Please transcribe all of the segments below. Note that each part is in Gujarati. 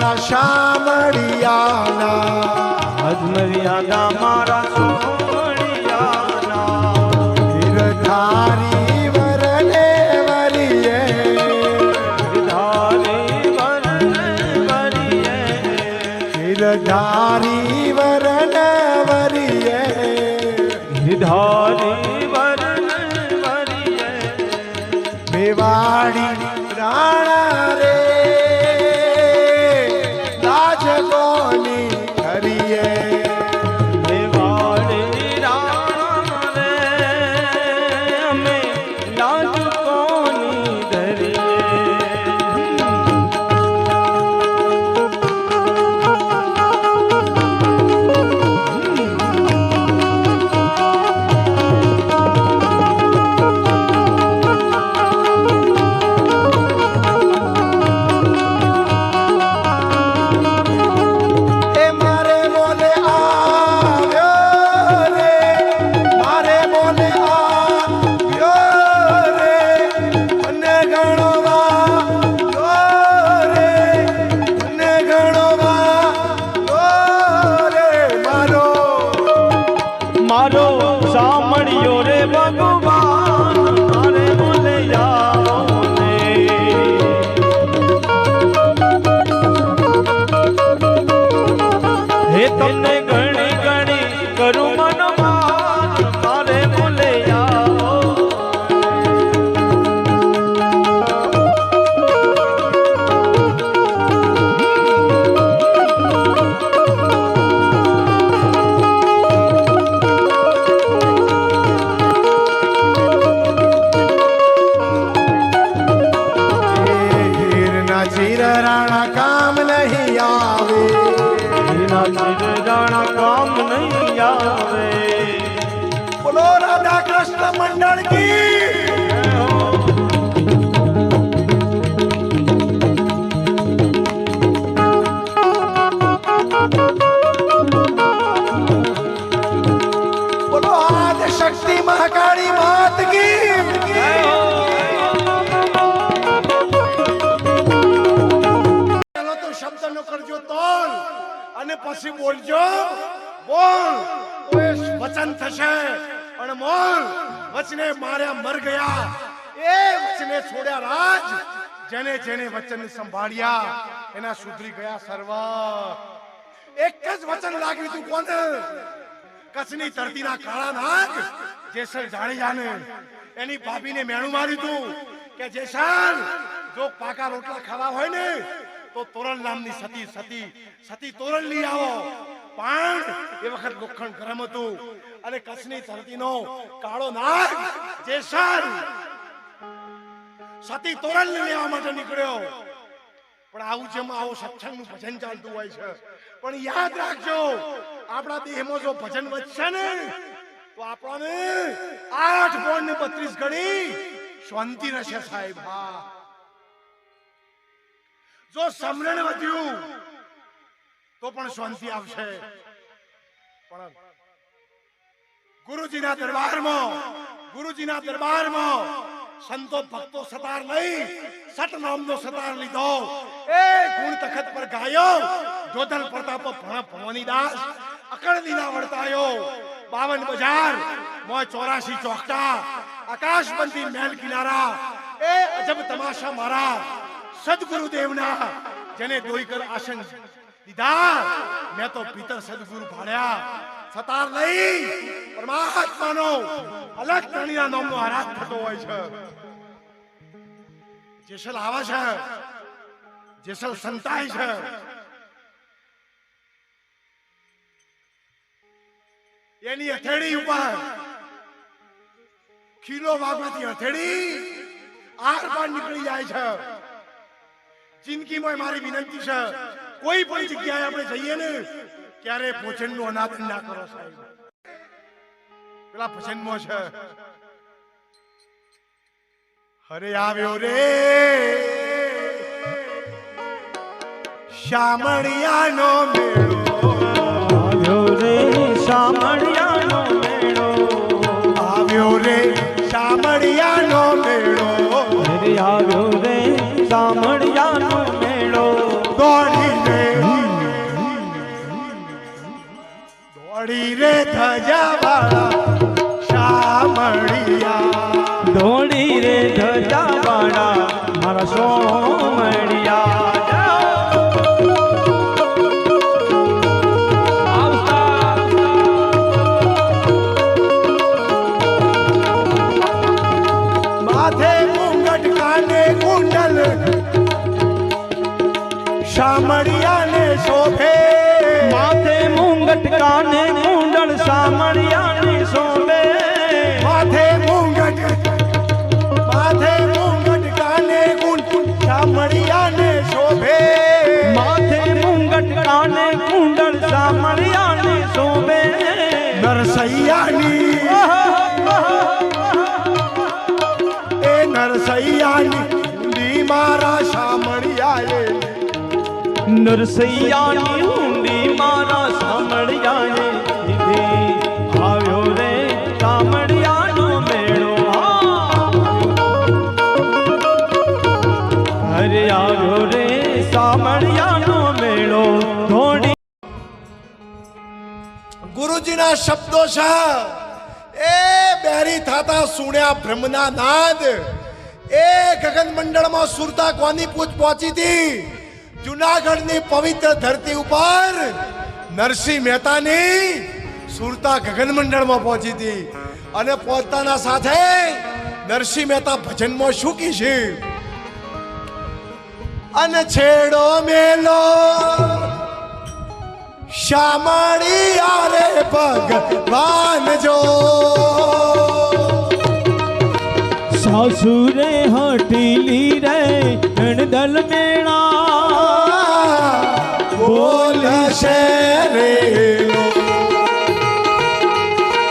શામળિયાના. અજમરિયાના મારા જેને વચન સંભાળ્યા, એના સુધરી ગયા સર્વ એક જ વચન લાગ્યું તું કોને? કચ્છની ધરતીના કાળા નાગ જેસલ જાડેજાને એની ભાભીને મેણું માર્યું તું કે જેસલ જો પાકા રોટલા ખાવા હોય ને, તો તોરણ નામની સતી સતી સતી તોરણ લઈ આવો. પણ એ વખત લોખંડ ગરમ હતું અને કચ્છની ધરતીનો કાળો નાગ જેસલ સતી તોરણ લેવા માટે નીકળ્યો. પણ આવું જેમ આવો સત્સંગનું ભજન ચાલતું હોય છે. પણ યાદ રાખજો, આપણા દેહમાં જો ભજન વધશે ને તો આપણને આઠ પોઈન્ટ ને બત્રીસ ગણી શાંતિ રહેશે સાહેબ. જો સમરણ વધ્યું, તો પણ શાંતિ આવશે. પણ ગુરુજીના દરબારમાં ગુરુજીના દરબારમાં સંતો ભક્તો સતાર નહીં સત નામનો સતાર લીધો. એ ગુણ તખત પર ગાયો જોધલ પ્રતાપ ભણા ભવાની દાસ અકળદીના વર્તાયો. બાવન બજાર મોય ચોરાશી ચોકટા આકાશબંધી મહેલ કિનારા. એ અજબ તમાશા મારા સદગુરુ દેવના જેને દોઈ કર આસન દીધા. મેં તો પિતર સદગુરુ ભાડ્યા સતાર લઈ પરમાત્માનો અલગ પ્રાણીના નામનો આરાધ થતો હોય છે. જેસલ આવે છે, જેસલ સંતાય છે. એની હથેળી ઉપર ખીલો વાગવાથી હથેળી આર પાર નીકળી જાય છે. જિંદગીમાં મારી વિનંતી છે, કોઈ પણ જગ્યાએ આપણે જઈએ ને ત્યારે ભોજનનું અનાદન ના કરો સાહેબ. પેલા ભજનમાં છે. હરે આવ્યો રે. શામળિયાનો મેળો. આવ્યો રે સામળિયાનો શામળિયાને શોભે. માથે મુંગટ કાને નરસૈયાની એ નરસૈયાની ઊંડી મારા શામળિયાએ નરસૈયાની ઊંડી મારા ગુરુજીના શબ્દો છે. એ બેરી થાતા સુણ્યા બ્રહ્મના નાદ. એ ગગન મંડળમાં સુરતા કોની પૂછ પહોંચી હતી? જુનાગઢની પવિત્ર ધરતી ઉપર નરસિંહ મહેતાની સુરતા ગગન મંડળમાં પહોંચી હતી. અને પહોંચતાના સાથે નરસિંહ મહેતા ભજનમાં શું છે. અને છેડો મેલો. શામળી આરે ભગવાન જો. સાસુરે હટીલી રે દલ મેળા. બોલશે રે.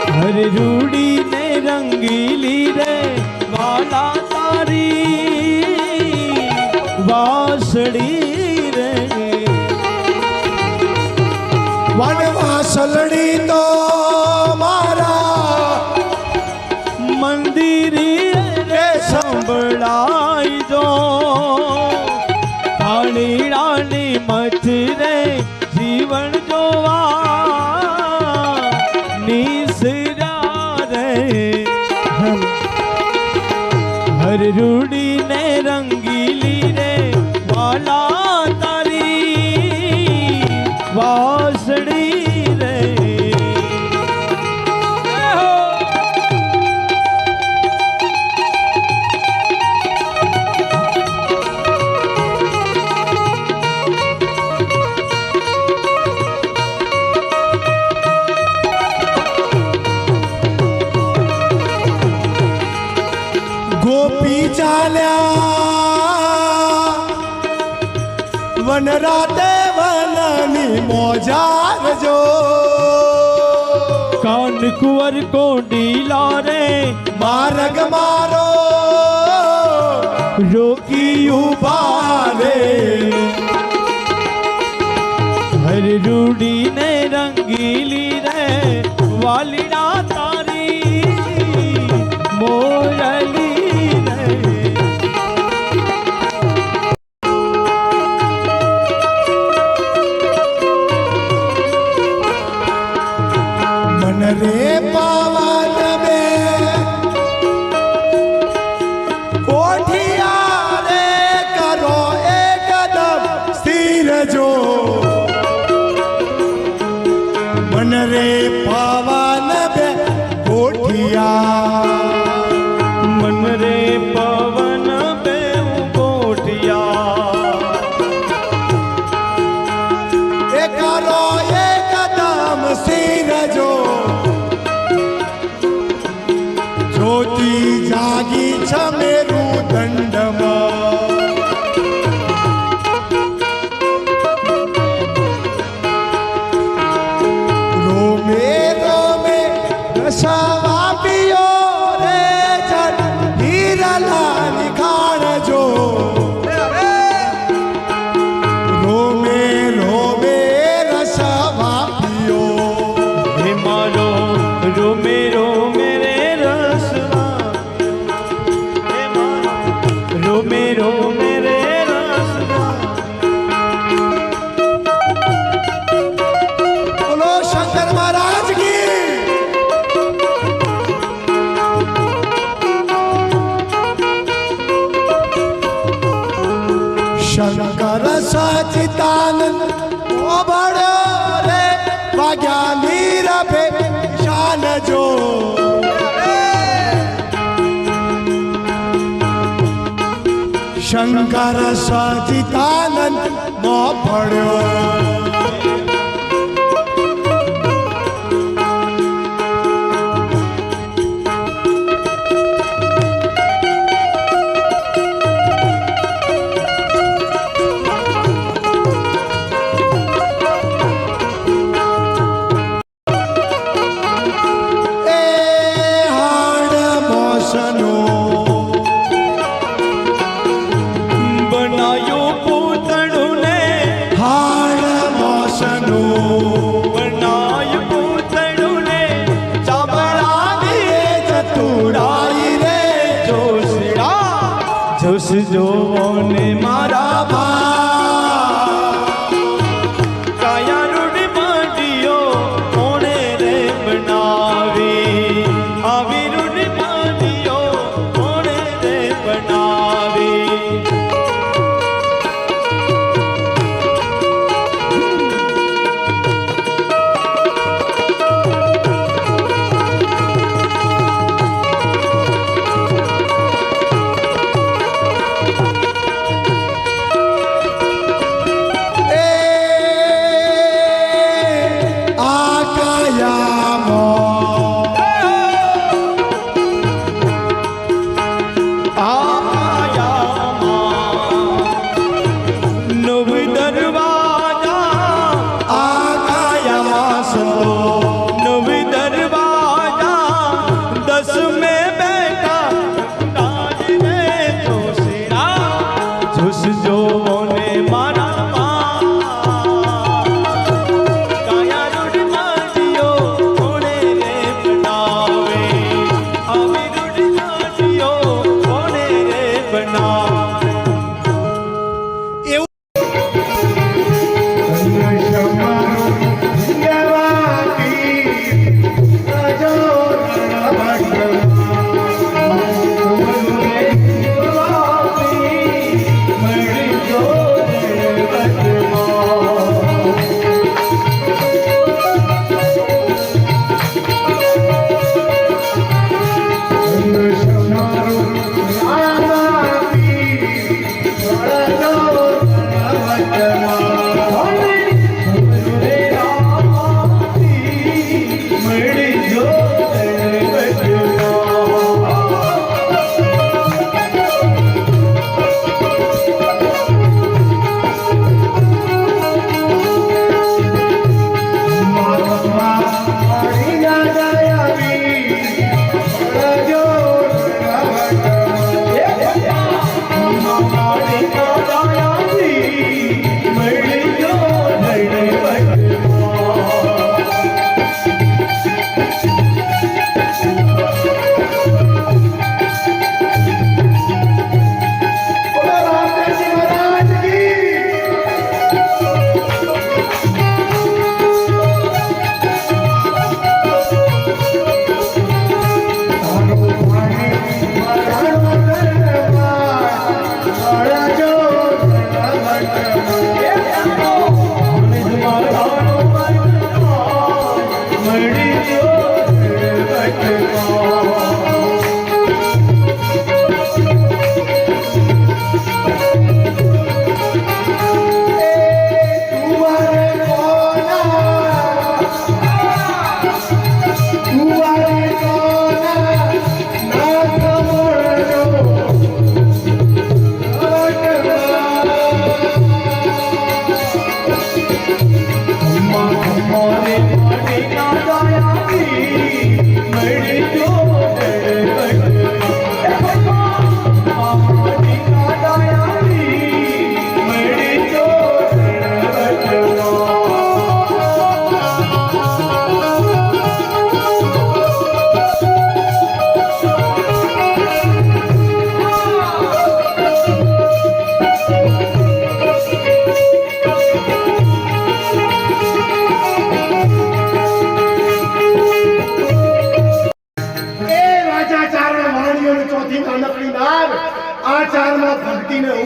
હર રૂડી ને રંગીલી રે વાલા હર ગોપી ચાલ્યા. વન રાતે વનની મોજાર જો. કાન કુંવર કોડીલા રે માર્ગ મારો. રોકી ઊભા રે. હર રૂડી ને રંગીલી રે. વાલીડા વાગ્યા નીરભે શાન જો શંકર સચિતાનંદ મો પડ્યો pensando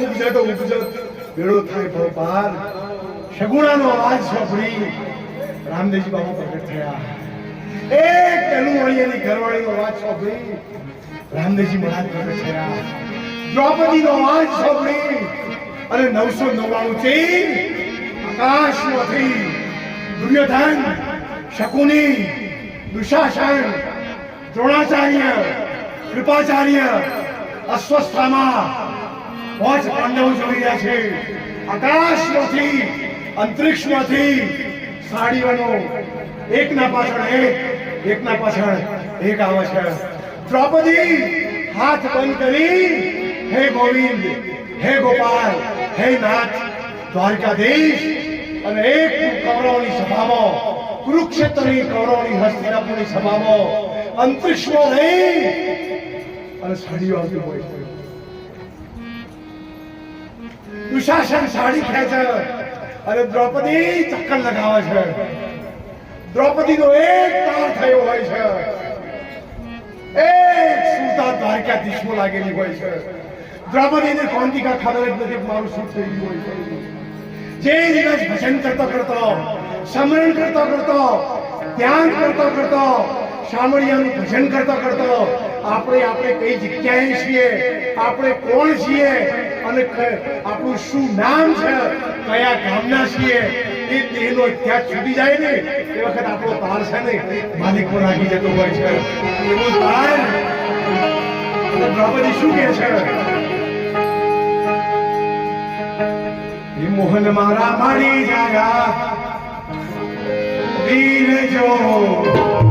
નાર આ ચારમાં ભક્તિને ઉપજે તો ઉપજે ભેળો થાય ભોપાલ શગુણાનો અવાજ સાંભળી રામદેવજી બાબુ પ્રગટ થયા. એક તેનું વળીએની ઘરવાળીનો અવાજ સાંભળી રામદેવજી મહારાજ પ્રગટ થયા. દ્રૌપદીનો અવાજ સાંભળી અને નવસો નવ્વાણું થી આકાશમાંથી દુર્યોધન, શકુની, દુશાસન, દ્રોણાચાર્ય, કૃપાચાર્ય અસ્વસ્થામાં પાંચ પાંડવો જોઈ રહ્યા છે. આકાશમાંથી, અંતરિક્ષમાંથી સાડીઓનો એકના પાછળ એક, એકના પાછળ એક આવે છે. દ્રૌપદી હાથ બંધ કરી, હે ગોવિંદ, હે ગોપાલ, હે નાથ, દ્વારકાધીશ અને એક કૌરવની સભામાં, કુરુક્ષેત્રની કૌરવની હસ્તિનાપુરની સભામાં અંતરિક્ષમાં રહી અને સાડીઓ આવતી હોય દુશાસન સાડી ખેંચે અને દ્રૌપદી ચક્કર લગાવે છે. દ્રૌપદીનો એક તાર થયો હોય છે. એક સુરતા દ્વારકાધીશમાં લાગેલી હોય છે. દ્રૌપદીને કોંતિકા ખબર જ નથી મારું શું થઈ ગયું હોય છે. જે દિવસ ભજન કરતો કરતો, સ્મરણ કરતો કરતો, ધ્યાન કરતો કરતો, શામળિયાનું ભજન કરતો કરતો આપણે આપણે કઈ જગ્યાએ છીએ? આપણે કોણ છીએ? અને આપણું શું નામ છે? કયા ગામના છીએ? એ તેનો ત્યાં છૂટી જાય ને, એ વખત આપણો તાર છે ને, માલિક પર લાગી જતો હોય છે. એવો તાર. દ્રૌપદી શું કહે છે? મોહન, મારા મારી જાયા વીર જો